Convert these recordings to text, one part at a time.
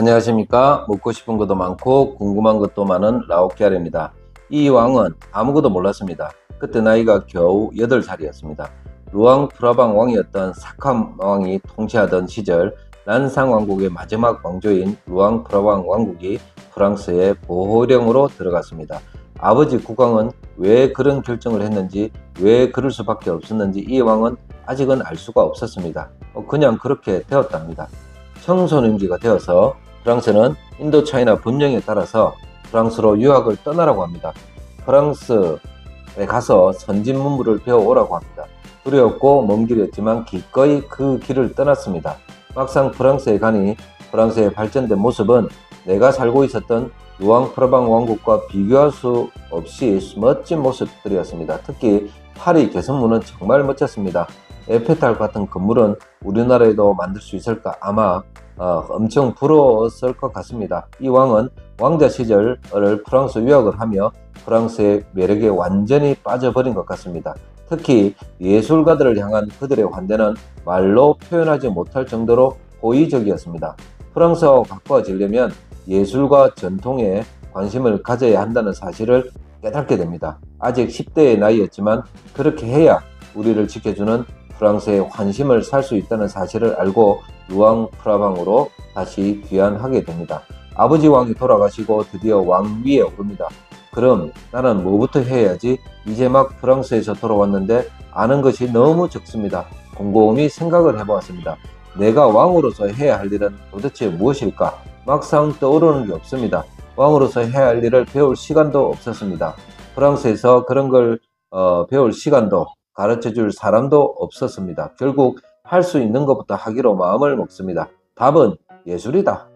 안녕하십니까. 묻고 싶은 것도 많고 궁금한 것도 많은 라오키아입니다. 이 왕은 아무것도 몰랐습니다. 그때 나이가 겨우 8살이었습니다. 루앙 프라방 왕이었던 사캄 왕이 통치하던 시절 란상 왕국의 마지막 왕조인 루앙 프라방 왕국이 프랑스의 보호령으로 들어갔습니다. 아버지 국왕은 왜 그런 결정을 했는지, 왜 그럴 수밖에 없었는지 이 왕은 아직은 알 수가 없었습니다. 어, 그냥 그렇게 되었답니다. 청소년기가 되어서 프랑스는 인도 차이나 분령에 따라서 프랑스로 유학을 떠나라고 합니다. 프랑스에 가서 선진 문물을 배워오라고 합니다. 두려웠고 먼 길이었지만 기꺼이 그 길을 떠났습니다. 막상 프랑스에 가니 프랑스의 발전된 모습은 내가 살고 있었던 루앙 프라방 왕국과 비교할 수 없이 멋진 모습들이었습니다. 특히 파리 개선문은 정말 멋졌습니다. 에펠탑 같은 건물은 우리나라에도 만들 수 있을까 아마 어, 엄청 부러웠을 것 같습니다. 이 왕은 왕자 시절을 프랑스 유학을 하며 프랑스의 매력에 완전히 빠져버린 것 같습니다. 특히 예술가들을 향한 그들의 환대는 말로 표현하지 못할 정도로 호의적이었습니다. 프랑스와 가까워지려면 예술과 전통에 관심을 가져야 한다는 사실을 깨닫게 됩니다. 아직 10대의 나이였지만 그렇게 해야 우리를 지켜주는 프랑스의 환심을 살 수 있다는 사실을 알고 루앙 프라방으로 다시 귀환하게 됩니다. 아버지 왕이 돌아가시고 드디어 왕위에 오릅니다. 그럼 나는 뭐부터 해야지? 이제 막 프랑스에서 돌아왔는데 아는 것이 너무 적습니다. 곰곰이 생각을 해보았습니다. 내가 왕으로서 해야 할 일은 도대체 무엇일까? 막상 떠오르는 게 없습니다. 왕으로서 해야 할 일을 배울 시간도 없었습니다. 프랑스에서 그런 걸 어, 배울 시간도 가르쳐 줄 사람도 없었습니다. 결국 할 수 있는 것부터 하기로 마음을 먹습니다. 답은 예술이다.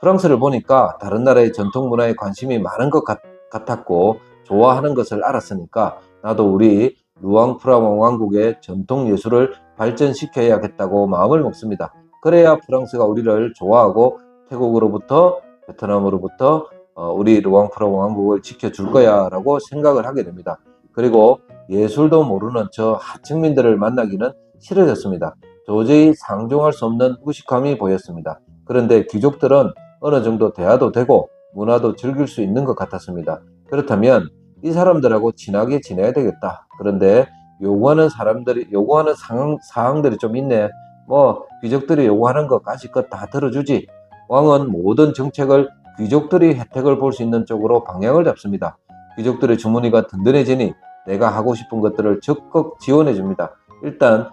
프랑스를 보니까 다른 나라의 전통 문화에 관심이 많은 것 같, 같았고 좋아하는 것을 알았으니까 나도 우리 루앙 프라왕 왕국의 전통 예술을 발전시켜야겠다고 마음을 먹습니다. 그래야 프랑스가 우리를 좋아하고 태국으로부터 베트남으로부터 어, 우리 루앙 프라왕 왕국을 지켜줄 거야 라고 생각을 하게 됩니다. 그리고 예술도 모르는 저 하층민들을 만나기는 싫어졌습니다. 도저히 상종할 수 없는 무식함이 보였습니다. 그런데 귀족들은 어느 정도 대화도 되고 문화도 즐길 수 있는 것 같았습니다. 그렇다면 이 사람들하고 친하게 지내야 되겠다. 그런데 요구하는 사람들이 요구하는 상황, 사항들이 좀 있네. 뭐 귀족들이 요구하는 것까지 것다 들어주지. 왕은 모든 정책을 귀족들이 혜택을 볼 수 있는 쪽으로 방향을 잡습니다. 귀족들의 주머니가 든든해지니 내가 하고 싶은 것들을 적극 지원해 줍니다. 일단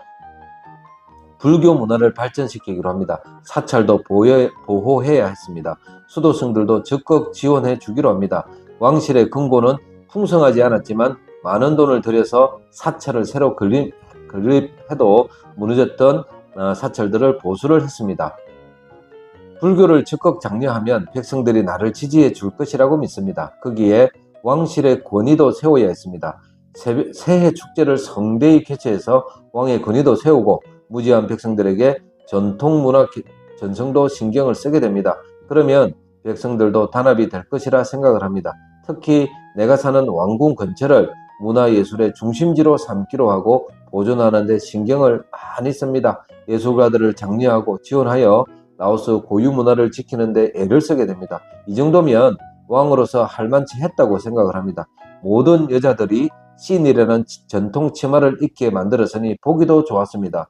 불교 문화를 발전시키기로 합니다. 사찰도 보여, 보호해야 했습니다. 수도승들도 적극 지원해 주기로 합니다. 왕실의 금고는 풍성하지 않았지만 많은 돈을 들여서 사찰을 새로 건립, 건립해도 무너졌던 어, 사찰들을 보수를 했습니다. 불교를 적극 장려하면 백성들이 나를 지지해 줄 것이라고 믿습니다. 거기에 왕실의 권위도 세워야 했습니다. 새해 축제를 성대히 개최해서 왕의 권위도 세우고 무지한 백성들에게 전통 문화 전성도 신경을 쓰게 됩니다. 그러면 백성들도 단합이 될 것이라 생각을 합니다. 특히 내가 사는 왕궁 근처를 문화예술의 중심지로 삼기로 하고 보존하는 데 신경을 많이 씁니다. 예술가들을 장려하고 지원하여 라오스 고유 문화를 지키는 데 애를 쓰게 됩니다. 이 정도면 왕으로서 할 만치 했다고 생각을 합니다. 모든 여자들이 신이라는 전통 치마를 입게 만들었으니 보기도 좋았습니다.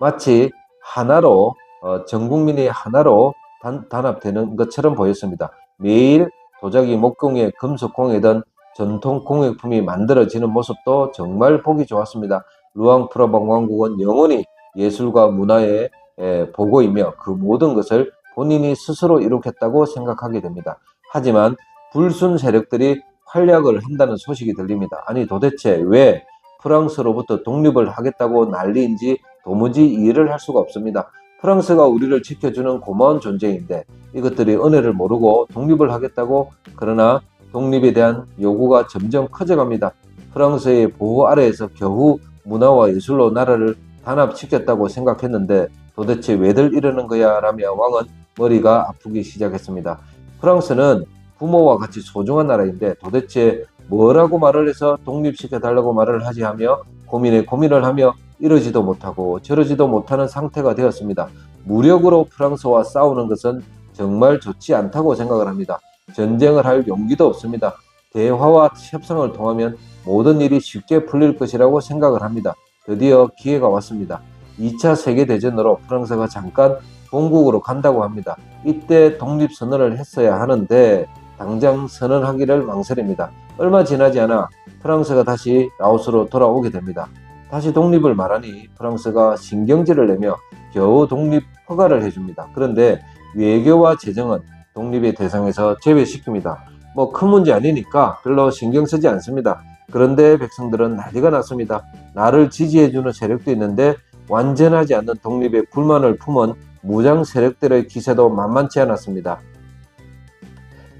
마치 하나로 어, 전 국민이 하나로 단, 단합되는 것처럼 보였습니다. 매일 도자기 목공에 금속공예든 전통 공예품이 만들어지는 모습도 정말 보기 좋았습니다. 루앙 프라방 왕국은 영원히 예술과 문화의 에, 보고이며 그 모든 것을 본인이 스스로 이룩했다고 생각하게 됩니다. 하지만 불순 세력들이 활약을 한다는 소식이 들립니다. 아니 도대체 왜 프랑스로부터 독립을 하겠다고 난리인지 도무지 이해를 할 수가 없습니다. 프랑스가 우리를 지켜주는 고마운 존재인데 이것들이 은혜를 모르고 독립을 하겠다고 그러나 독립에 대한 요구가 점점 커져갑니다. 프랑스의 보호 아래에서 겨우 문화와 예술로 나라를 단합시켰다고 생각했는데 도대체 왜들 이러는 거야 라며 왕은 머리가 아프기 시작했습니다. 프랑스는 부모와 같이 소중한 나라인데 도대체 뭐라고 말을 해서 독립시켜 달라고 말을 하지 하며 고민에 고민을 하며 이러지도 못하고 저러지도 못하는 상태가 되었습니다. 무력으로 프랑스와 싸우는 것은 정말 좋지 않다고 생각을 합니다. 전쟁을 할 용기도 없습니다. 대화와 협상을 통하면 모든 일이 쉽게 풀릴 것이라고 생각을 합니다. 드디어 기회가 왔습니다. 2차 세계대전으로 프랑스가 잠깐 본국으로 간다고 합니다. 이때 독립선언을 했어야 하는데 당장 선언하기를 망설입니다. 얼마 지나지 않아 프랑스가 다시 라오스로 돌아오게 됩니다. 다시 독립을 말하니 프랑스가 신경질을 내며 겨우 독립 허가를 해줍니다. 그런데 외교와 재정은 독립의 대상에서 제외시킵니다. 뭐 큰 문제 아니니까 별로 신경 쓰지 않습니다. 그런데 백성들은 난리가 났습니다. 나를 지지해주는 세력도 있는데 완전하지 않는 독립에 불만을 품은 무장 세력들의 기세도 만만치 않았습니다.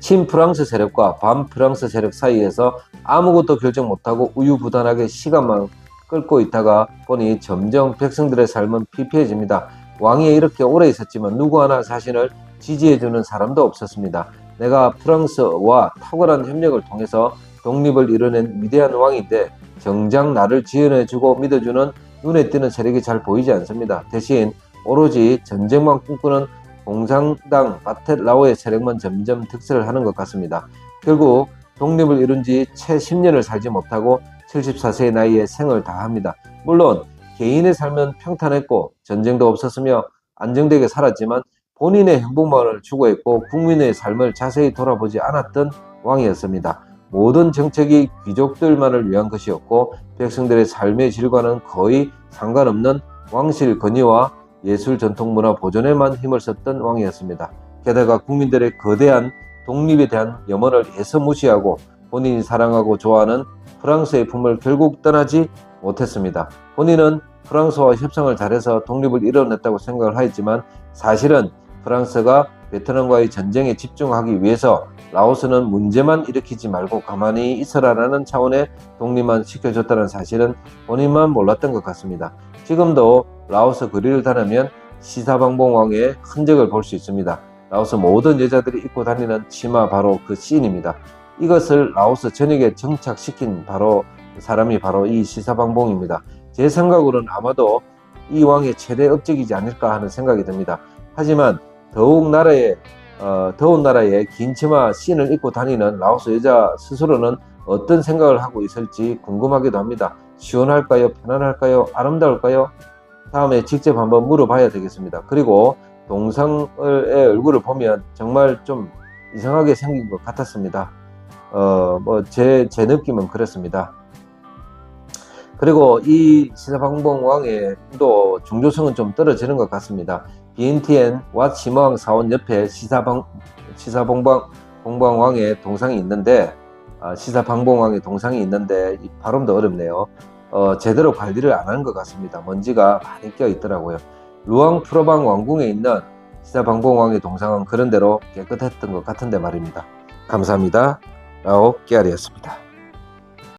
친프랑스 세력과 반프랑스 세력 사이에서 아무것도 결정 못하고 우유부단하게 시간만 끌고 있다가 보니 점점 백성들의 삶은 피폐해집니다. 왕위에 이렇게 오래 있었지만 누구 하나 자신을 지지해주는 사람도 없었습니다. 내가 프랑스와 탁월한 협력을 통해서 독립을 이뤄낸 위대한 왕인데 정작 나를 지원해주고 믿어주는 눈에 띄는 세력이 잘 보이지 않습니다. 대신 오로지 전쟁만 꿈꾸는 공산당 바텔라오의 세력만 점점 득세를 하는 것 같습니다. 결국 독립을 이룬 지 채 10년을 살지 못하고 74세의 나이에 생을 다합니다. 물론 개인의 삶은 평탄했고 전쟁도 없었으며 안정되게 살았지만 본인의 행복만을 추구했고 국민의 삶을 자세히 돌아보지 않았던 왕이었습니다. 모든 정책이 귀족들만을 위한 것이었고 백성들의 삶의 질과는 거의 상관없는 왕실 건의와 예술 전통 문화 보존에만 힘을 썼던 왕이었습니다. 게다가 국민들의 거대한 독립에 대한 염원을 애써 무시하고 본인이 사랑하고 좋아하는 프랑스의 품을 결국 떠나지 못했습니다. 본인은 프랑스와 협상을 잘해서 독립을 이뤄냈다고 생각을 하였지만 사실은 프랑스가 베트남과의 전쟁에 집중하기 위해서 라오스는 문제만 일으키지 말고 가만히 있어라라는 차원의 독립만 시켜줬다는 사실은 본인만 몰랐던 것 같습니다. 지금도 라오스 거리를 다니면 시사방봉왕의 흔적을 볼 수 있습니다. 라오스 모든 여자들이 입고 다니는 치마 바로 그 씬입니다. 이것을 라오스 전역에 정착시킨 바로 사람이 바로 이 시사방봉입니다. 제 생각으로는 아마도 이 왕의 최대 업적이지 않을까 하는 생각이 듭니다. 하지만 더욱 나라에 어, 더운 나라에 긴 치마 씬을 입고 다니는 라오스 여자 스스로는 어떤 생각을 하고 있을지 궁금하기도 합니다. 시원할까요? 편안할까요? 아름다울까요? 다음에 직접 한번 물어봐야 되겠습니다. 그리고 동상의 얼굴을 보면 정말 좀 이상하게 생긴 것 같았습니다. 어, 뭐, 제, 제 느낌은 그렇습니다. 그리고 이 시사방봉 왕의 또 중조성은 좀 떨어지는 것 같습니다. 왓 시마왕 사원 옆에 시사방, 시사봉방, 봉방 왕의 동상이 있는데, 아, 시사방봉 왕의 동상이 있는데, 이 발음도 어렵네요. 어, 제대로 관리를 안 한 것 같습니다. 먼지가 많이 껴 있더라고요. 루앙 프로방 왕궁에 있는 시사방봉 왕의 동상은 그런 대로 깨끗했던 것 같은데 말입니다. 감사합니다. 라오 끼아리였습니다.